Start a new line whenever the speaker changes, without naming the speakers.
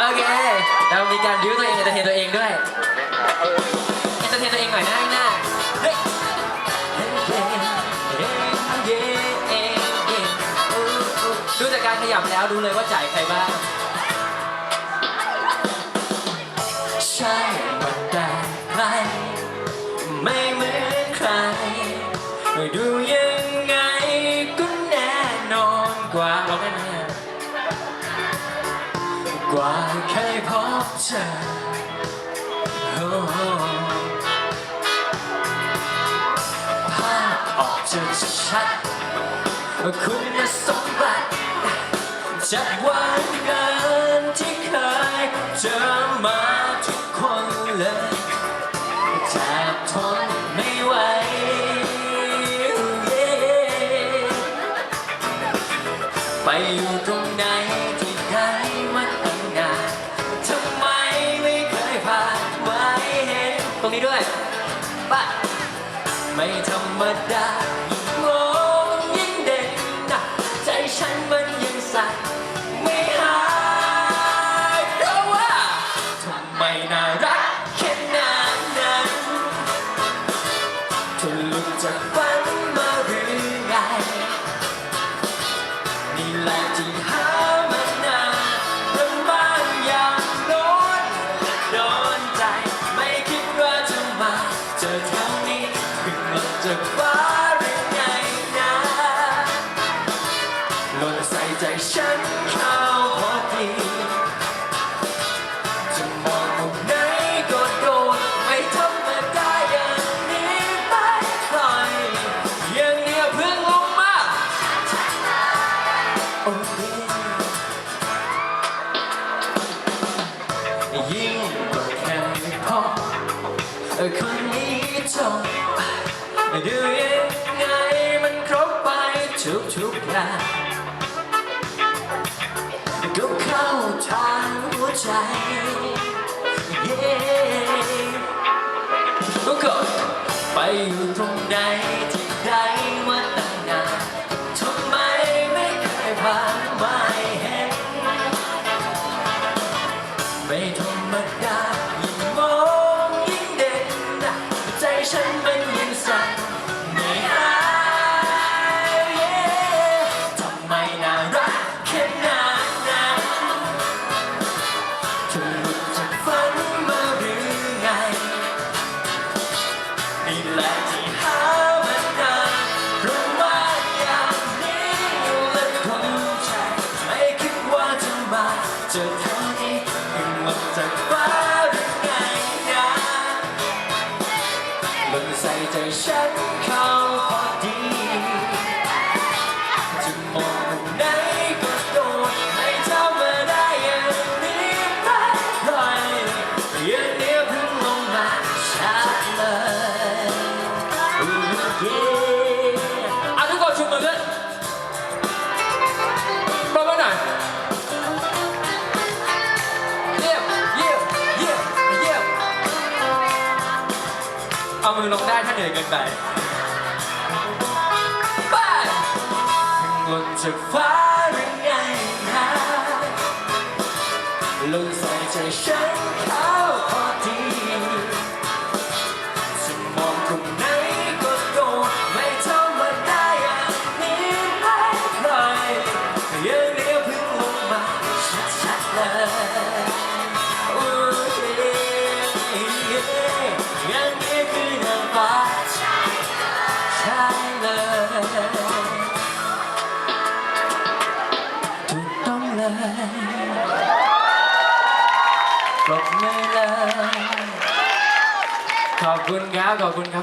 โอเคเรามีการบิ้วตัวเองเอนเตอร์เทนตัวเองด้วยเอนเตอร์เทนตัวเองหน่อยนะข้าหน้าเฮ้ยดูจากการขยับแล้วดูเลยว่าจ่ายใครบ้าง ว่าเคยพบเจอภาพออกจะชัดคุณสมบัติจากวันกันที่เคยเจอมาทุกคนเลยแทบทนไม่ไหวไปอยู่ตรงไหน ปะไม่ธรรมดายิ่งงยิ่งเด่นนะใจฉันมันยังสั่นไม่หายเพราะว่าทำไมน่ารักแค่นาดนั้นเธอหลุดจากฝันมาหรือไงนี่แหละที่หา คนนี้จบดูยังไงมันครบไปทุกทุกอย่างก็เข้าทางหัวใจ เย้ก็กดไปอยู่ตรงไหน ฉันมันยิ่งสั่นไม่หายทำไมน่ารักแค่นาดนั้นเธอหลุดจากฝันมาหรือไงนี่แหละที่หามานานราะว่าอย่างนี้และคนใจไม่คิดว่าจะมาเจอเท่านี้เพิ่งหมดจากฟ้า เอามือลงได้ถ้าเหนื่อยเกินไปไปหล่นจากฟ้า ปรบมือเลยขอบคุณครับ ขอบคุณครับ